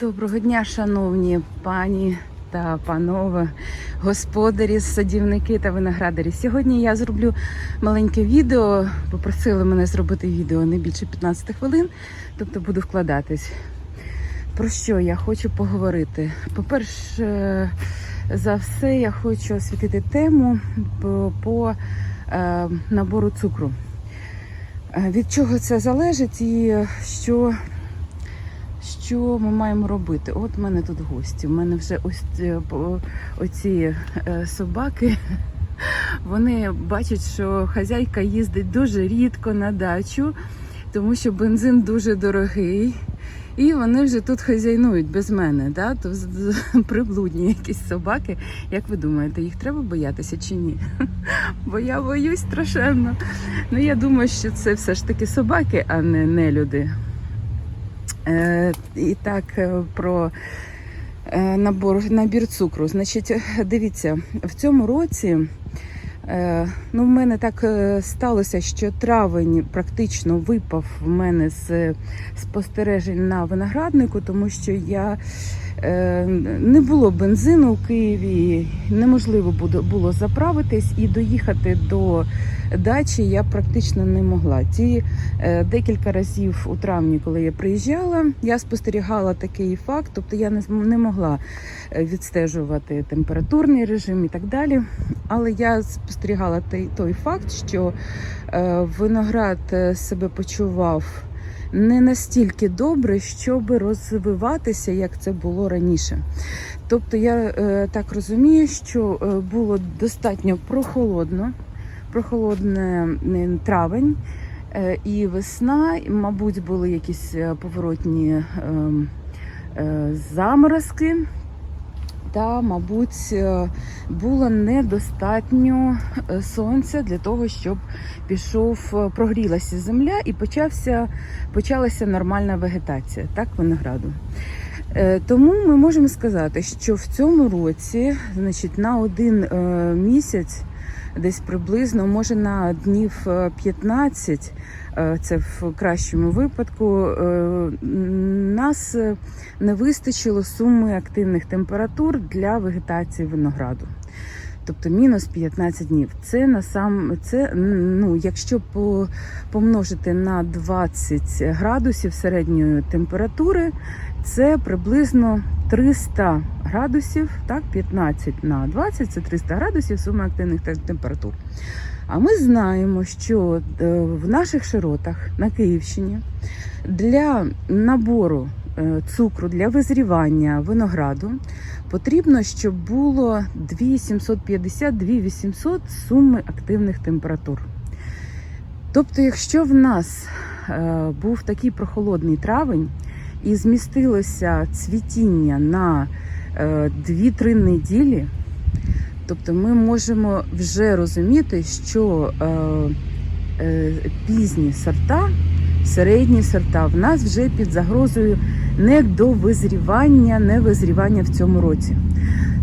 Доброго дня, шановні пані та панове, господарі, садівники та виноградарі. Сьогодні я зроблю маленьке відео. Попросили мене зробити відео не більше 15 хвилин, тобто буду вкладатись. Про що я хочу поговорити? По-перше, за все я хочу освітити тему по, е, набору цукру. Е, Від чого це залежить і що що ми маємо робити? От в мене тут гості. У мене вже ось е, оці е, собаки. Вони бачать, що хазяйка їздить дуже рідко на дачу, тому що бензин дуже дорогий. І вони вже тут хазяйнують без мене. Да? То приблудні якісь собаки. Як ви думаєте, їх треба боятися чи ні? Бо я боюсь страшенно. Ну я думаю, що це все ж таки собаки, а не, не люди. Е, і так, е, про е, набор, набір цукру. Значить, дивіться, в цьому році ну, в мене так сталося, що травень практично випав в мене з спостережень на винограднику, тому що я не було бензину у Києві, неможливо було заправитись і доїхати до дачі я практично не могла. Ті Е, Декілька разів у травні, коли я приїжджала, я спостерігала такий факт, тобто я не могла е, відстежувати температурний режим і так далі. Але я спостерігала той, факт, що е, виноград е, себе почував не настільки добре, щоб розвиватися, як це було раніше. Тобто я е, так розумію, що е, було достатньо прохолодно, прохолодне травень. Е, І весна, мабуть, були якісь поворотні ем, заморозки, та, мабуть, е, було недостатньо е, сонця для того, щоб пішов, е, прогрілася земля і почався, почалася нормальна вегетація, так, винограду. Тому ми можемо сказати, що в цьому році, значить, на один місяць, десь приблизно, може на днів е, 15, е, це в кращому випадку, е, нас е, не вистачило суми активних температур для вегетації винограду. Тобто мінус 15 днів. Це на сам це ну, якщо по, помножити на 20 градусів середньої температури, це приблизно 300 градусів, так, 15 на 20 це 300 градусів суми активних температур. А ми знаємо, що е, в наших широтах на Київщині для набору цукру для визрівання винограду потрібно, щоб було 2750-2800 суми активних температур. Тобто, якщо в нас е, був такий прохолодний травень і змістилося цвітіння на е, 2-3 неділі, тобто ми можемо вже розуміти, що е, е, пізні сорта, середні сорта в нас вже під загрозою не до визрівання, не визрівання в цьому році.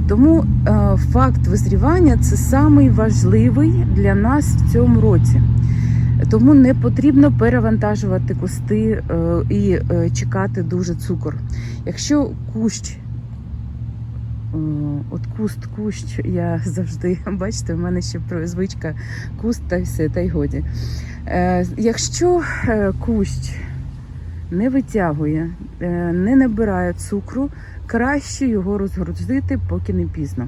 Тому е, факт визрівання це самий важливий для нас в цьому році. Тому не потрібно перевантажувати кусти е, і е, чекати дуже цукор. Якщо кущ, от куст, кущ, я завжди, бачите, в мене ще звичка куст та все, та й годі. Е, Якщо е, кущ не витягує, е, не набирає цукру, краще його розгрузити, поки не пізно.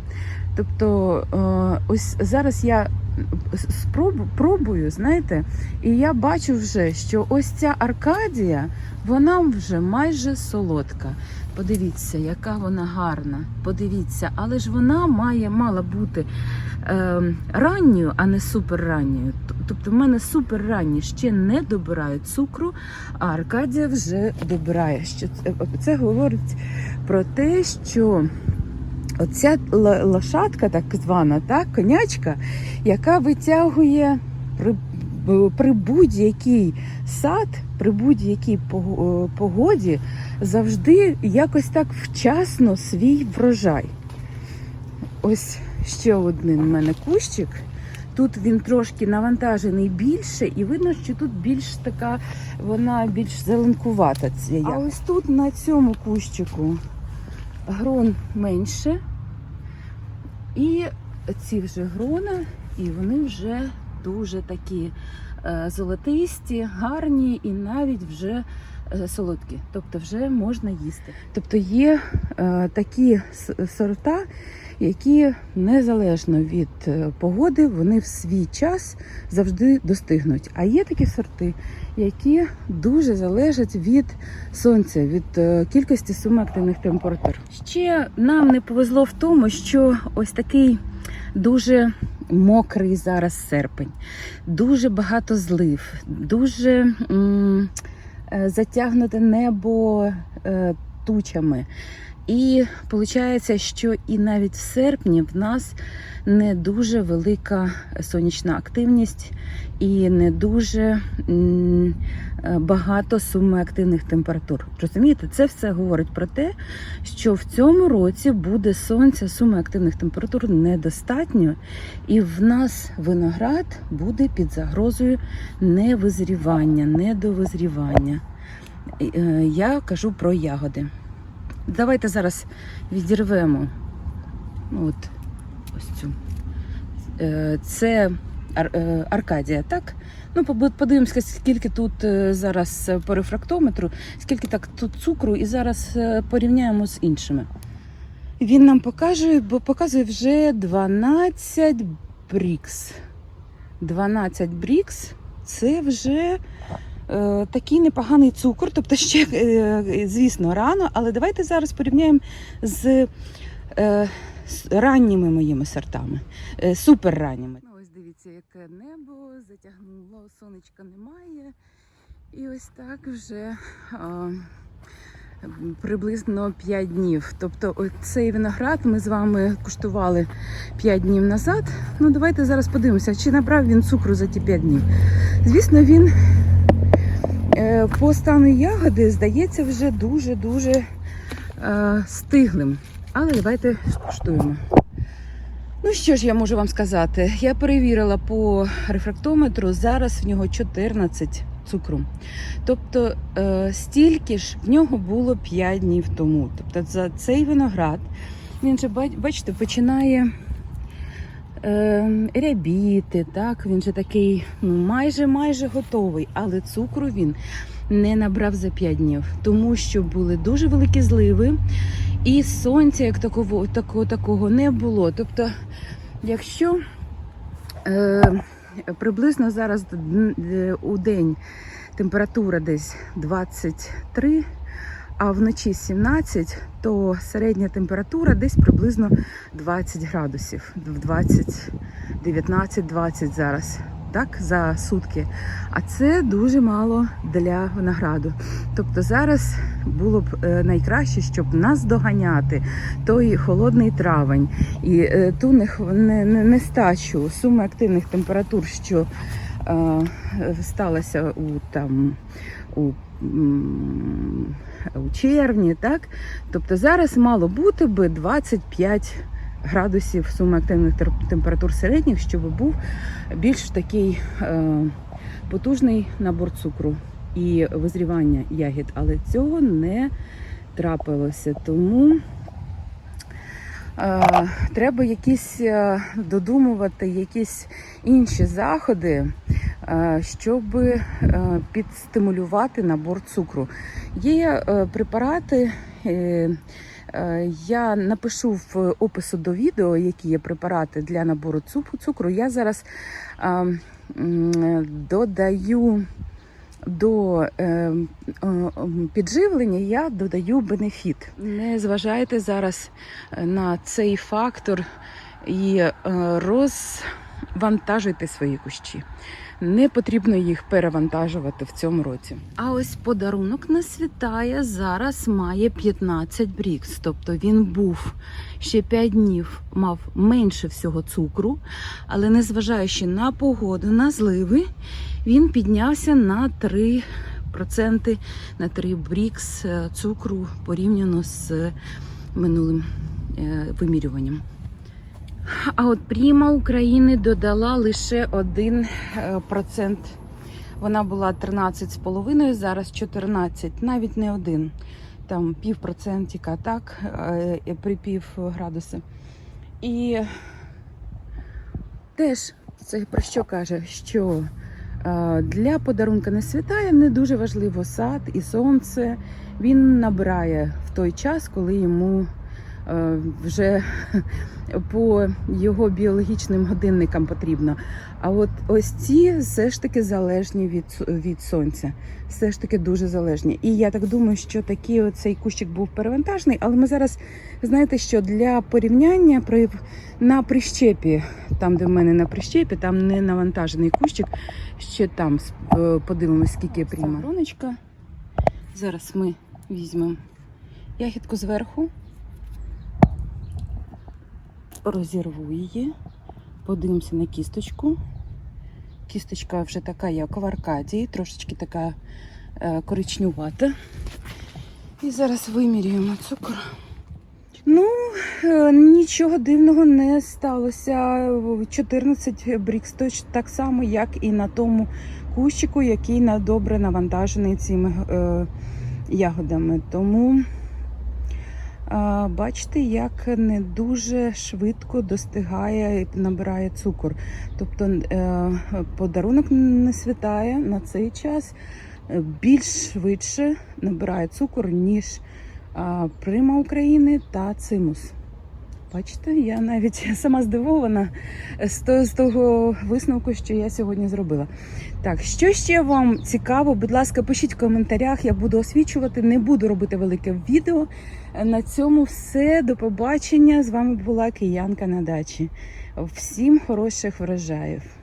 Тобто, ось зараз я спробу, пробую, знаєте, і я бачу вже, що ось ця Аркадія, вона вже майже солодка. Подивіться, яка вона гарна. Подивіться, але ж вона має мала бути е, ранньою, а не суперранньою. Тобто, в мене суперранні ще не добирають цукру, а Аркадія вже добирає. Це, це говорить про те, що оця лошадка, так звана, так, конячка, яка витягує при, при будь-який сад, при будь-якій погоді завжди якось так вчасно свій врожай. Ось ще один в мене кущик. тут він трошки навантажений більше, і видно, що тут більш така, вона більш зеленкувата. Ця. А ось тут на цьому кущику грон менше. І ці вже грона, і вони вже дуже такі е, золотисті, гарні і навіть вже солодкі. Тобто вже можна їсти. Тобто є е, такі сорта, які незалежно від е, погоди, вони в свій час завжди достигнуть. А є такі сорти, які дуже залежать від сонця, від е, кількості суми активних температур. Ще нам не повезло в тому, що ось такий дуже мокрий зараз серпень, дуже багато злив, дуже м, е, затягнуте небо е, тучами. І виходить, що і навіть в серпні в нас не дуже велика сонячна активність і не дуже е, багато суми активних температур. Розумієте, це все говорить про те, що в цьому році буде сонця, суми активних температур недостатньо, і в нас виноград буде під загрозою невизрівання, недовизрівання. Е, Я кажу про ягоди. Давайте зараз відірвемо от ось цю. Е, Це е, Аркадія, так? Ну, подивимося, скільки тут е, зараз по рефрактометру, скільки так тут цукру, і зараз порівняємо з іншими. Він нам покаже, бо показує вже 12 брікс. 12 брікс це вже такий непоганий цукор. Тобто ще, е, звісно, рано, але давайте зараз порівняємо з, е, ранніми моїми сортами, е, супер ранніми. Ну, ось дивіться, яке небо затягнуло, сонечка немає. І ось так вже. е, Приблизно 5 днів. Тобто цей виноград ми з вами куштували 5 днів назад. Ну давайте зараз подивимося, чи набрав він цукру за ті 5 днів. Звісно, він е, по стану ягоди здається вже дуже-дуже е, стиглим. Але давайте скуштуємо. Ну що ж я можу вам сказати? Я перевірила по рефрактометру, зараз в нього 14 цукру. Тобто е, стільки ж в нього було 5 днів тому. Тобто за цей виноград, він же ба- бачите, починає рябіти, так? Він же такий ну, майже майже готовий, але цукру він не набрав за 5 днів, тому що були дуже великі зливи, і сонця як такого, такого, такого не було. Тобто, якщо е, приблизно зараз у день температура десь 23, а вночі 17, то середня температура десь приблизно 20 градусів, в 20, 19-20 зараз. Так, за сутки. А це дуже мало для винограду. Тобто зараз було б е, найкраще, щоб нас доганяти той холодний травень і е, ту нех- не, не, нестачу суми активних температур, що е, сталося у там у, у червні, так? Тобто зараз мало бути би 25 градусів суми активних температур середніх, щоб був більш такий е, потужний набор цукру і визрівання ягід, але цього не трапилося. Тому треба якісь е, додумувати якісь інші заходи, е, щоб е, підстимулювати набор цукру. Є е, препарати. е, е, Я напишу в опису до відео, які є препарати для набору цукру. Я зараз е, додаю до е, е, підживлення, я додаю бенефіт. Не зважайте зараз е, на цей фактор і е, розвантажуйте свої кущі. Не потрібно їх перевантажувати в цьому році. А ось подарунок на світає зараз має 15 брікс. Тобто він був ще 5 днів, мав менше всього цукру, але незважаючи на погоду, на зливи, він піднявся на 3%, на 3 брікс е, цукру порівняно з минулим е, вимірюванням. А от Пріма України додала лише 1%. е, процент. Вона була 13,5, зараз 14, навіть не один. Там пів процентика, так, при пів градуси. І теж це про що каже, що для подарунка не святає не дуже важливо сад і сонце. Він набирає в той час, коли йому е, вже по його біологічним годинникам потрібно. А от ось ці все ж таки залежні від, від сонця. Все ж таки дуже залежні. І я так думаю, що такий оцей кущик був перевантажений, але ми зараз знаєте, що для порівняння при на прищепі, там, де в мене на прищепі, там не навантажений кущик. Ще там е, подивимось, скільки приймароночка. Зараз ми візьмемо ягідку зверху, розірву її, подивимося на кісточку. Кісточка вже така, як в Аркадії, трошечки така е, коричнювата. І зараз вимірюємо цукор. Ну, е, нічого дивного не сталося. 14 брікс точно так само, як і на тому кущику, який на добре навантажений цими е, ягодами. Тому бачите, як не дуже швидко достигає і набирає цукор. Тобто е, подарунок не світає на цей час е, більш швидше набирає цукор, ніж Прима України та Цимус. Бачите, я навіть сама здивована з того, висновку, що я сьогодні зробила. Так, що ще вам цікаво, будь ласка, пишіть в коментарях, я буду освічувати, не буду робити велике відео. На цьому все. До побачення. З вами була Киянка на дачі. Всім хороших врожаїв.